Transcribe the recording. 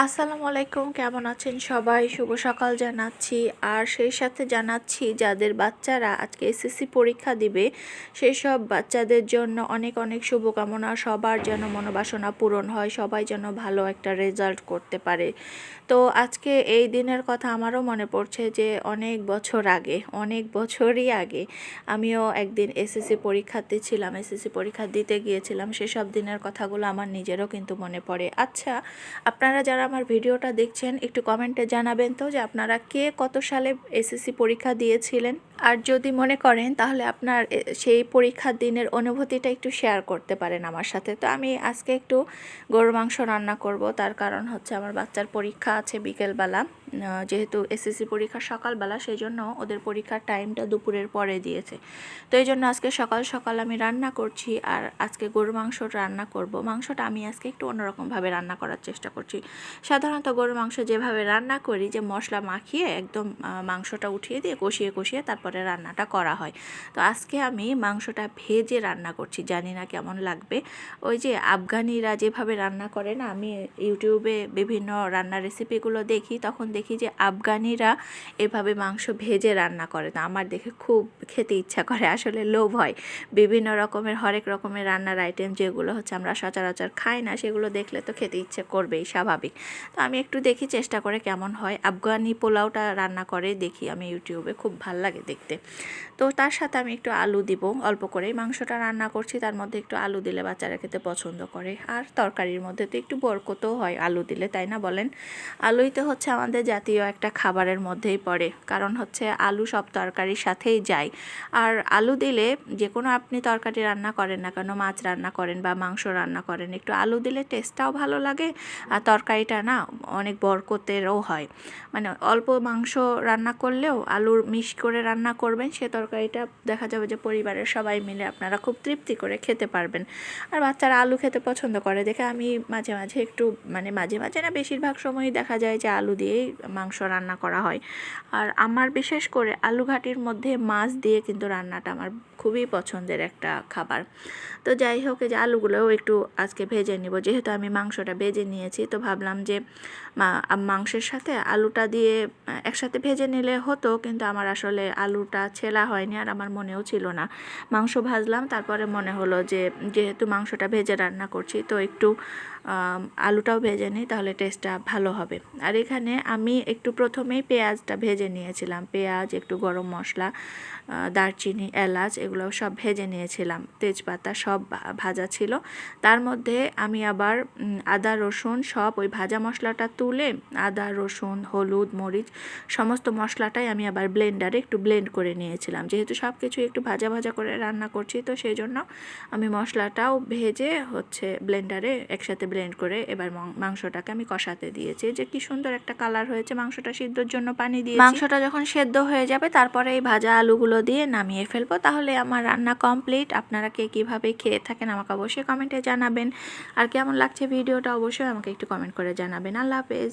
আসসালামু আলাইকুম, কেমন আছেন সবাই? শুভ সকাল জানাচ্ছি। আর সেই সাথে জানাচ্ছি, যাদের বাচ্চারা আজকে এসএসসি পরীক্ষা দিবে, সেই সব বাচ্চাদের জন্য অনেক অনেক শুভকামনা। সবার যেন মনোবাসনা পূরণ হয়, সবাই যেন ভালো একটা রেজাল্ট করতে পারে। তো আজকে এই দিনের কথা আমারও মনে পড়ছে যে, অনেক বছর আগে, অনেক বছরই আগে আমিও একদিন এসএসসি পরীক্ষাতে ছিলাম, এসএসসি পরীক্ষা দিতে গিয়েছিলাম। সেসব দিনের কথাগুলো আমার নিজেরও কিন্তু মনে পড়ে। আচ্ছা আপনারা যারা আমার ভিডিওটা দেখছেন, একটু কমেন্টে জানাবেন তো যে আপনারা কে কত সালে এসএসসি পরীক্ষা দিয়েছিলেন। আর যদি মনে করেন, তাহলে আপনার সেই পরীক্ষার দিনের অনুভূতিটা একটু শেয়ার করতে পারেন আমার সাথে। তো আমি আজকে একটু গরুর মাংস রান্না করব, তার কারণ হচ্ছে আমার বাচ্চার পরীক্ষা আছে বিকেলবেলা। যেহেতু এসএসসি পরীক্ষা সকালবেলা, সেই জন্য ওদের পরীক্ষার টাইমটা দুপুরের পরে দিয়েছে। তো এই জন্য আজকে সকাল সকাল আমি রান্না করছি, আর আজকে গরুর মাংস রান্না করব। মাংসটা আমি আজকে একটু অন্যরকমভাবে রান্না করার চেষ্টা করছি। সাধারণত গরুর মাংস যেভাবে রান্না করি, যে মশলা মাখিয়ে একদম মাংসটা উঠিয়ে দিয়ে কষিয়ে কষিয়ে তারপরে রান্নাটা করা হয়। তো আজকে আমি মাংসটা ভেজে রান্না করছি, জানি না কেমন লাগবে। ওই যে আফগানিরা যেভাবে রান্না করে না, আমি ইউটিউবে বিভিন্ন রান্নার রেসিপিগুলো দেখি, তখন দেখি যে আফগানিরা এভাবে মাংস ভেজে রান্না করে। তো আমার দেখে খুব খেতে ইচ্ছা করে, আসলে লোভ হয়। বিভিন্ন রকমের, হরেক রকমের রান্নার আইটেম যেগুলো হচ্ছে আমরা সচরাচর খাই না, সেগুলো দেখলে তো খেতে ইচ্ছে করবেই, স্বাভাবিক। তো আমি একটু দেখি চেষ্টা করে কেমন হয়। আফগানি পোলাওটা রান্না করে দেখি আমি ইউটিউবে, খুব ভালো লাগে দেখতে। তো তার সাথে আমি একটু আলু দিব, অল্প করেই। মাংসটা রান্না করছি, তার মধ্যে একটু আলু দিলে বাচ্চারা খেতে পছন্দ করে। আর তরকারির মধ্যে তো একটু বরকতও হয় আলু দিলে, তাই না বলেন? আলুই তো হচ্ছে আমাদের জাতীয় একটা খাবারের মধ্যেই পড়ে। কারণ হচ্ছে আলু সব তরকারির সাথেই যায়। আর আলু দিলে যে কোনো আপনি তরকারি রান্না করেন না কেন, মাছ রান্না করেন বা মাংস রান্না করেন, একটু আলু দিলে টেস্টটাও ভালো লাগে। আর তরকারিটা না অনেক বরকতেরও হয়। মানে অল্প মাংস রান্না করলেও আলুর মিশ করে রান্না করবেন, সে তরকারিটা দেখা যাবে যে পরিবারের সবাই মিলে আপনারা খুব তৃপ্তি করে খেতে পারবেন। আর বাচ্চারা আলু খেতে পছন্দ করে। দেখে আমি মাঝে মাঝে একটু মানে মাঝে মাঝে না বেশিরভাগ সময়ই দেখা যায় যে আলু দিয়েই মাংস রান্না করা হয়। আর আমার বিশেষ করে আলু ঘাটির মধ্যে মাছ দিয়ে কিন্তু রান্নাটা আমার খুবই পছন্দের একটা খাবার। তো যাই হোক যে আলুগুলোও একটু আজকে ভেজে নিব। যেহেতু আমি মাংসটা ভেজে নিয়েছি, তো ভাবলাম যে মাংসের সাথে আলুটা দিয়ে একসাথে ভেজে নিলে হতো, কিন্তু আমার আসলে আলুটা ছেলা হয়নি আর আমার মনেও ছিল না। মাংস ভাজলাম, তারপরে মনে হলো যে, যেহেতু মাংসটা ভেজে রান্না করছি, তো একটু আলুটাও ভেজে নিই, তাহলে টেস্টটা ভালো হবে। আর এখানে আমি একটু প্রথমেই পেঁয়াজটা ভেজে নিয়েছিলাম। পেঁয়াজ, একটু গরম মশলা দারচিনি, এলাচ, এগুলো সব ভেজে নিয়েছিলাম। তেজপাতা সব ভাজা ছিল। তার মধ্যে আমি আবার আদা, রসুন সব ওই ভাজা মশলাটা তুলে আদা, রসুন, হলুদ, মরিচ সমস্ত মশলাটাই আমি আবার ব্লেন্ডারে একটু ব্লেন্ড করে নিয়েছিলাম। যেহেতু সব কিছু একটু ভাজা ভাজা করে রান্না করছি, তো সেই জন্য আমি মশলাটাও ভেজে হচ্ছে ব্লেন্ডারে একসাথে ব্লেন্ড করে এবার মাংসটাকে আমি কষাতে দিয়েছি। যে কি সুন্দর একটা কালার হয়েছে মাংসটা সিদ্ধর জন্য পানি দিয়ে মাংসটা যখন সেদ্ধ হয়ে যাবে, তারপরে এই ভাজা আলুগুলো দিয়ে নামিয়ে ফেলব। তাহলে আমার রান্না কমপ্লিট আপনারা কে কীভাবে খেয়ে থাকেন আমাকে অবশ্যই কমেন্টে জানাবেন। আর কেমন লাগছে ভিডিওটা অবশ্যই আমাকে একটু কমেন্ট করে জানাবেন। আল্লাহ হাফেজ।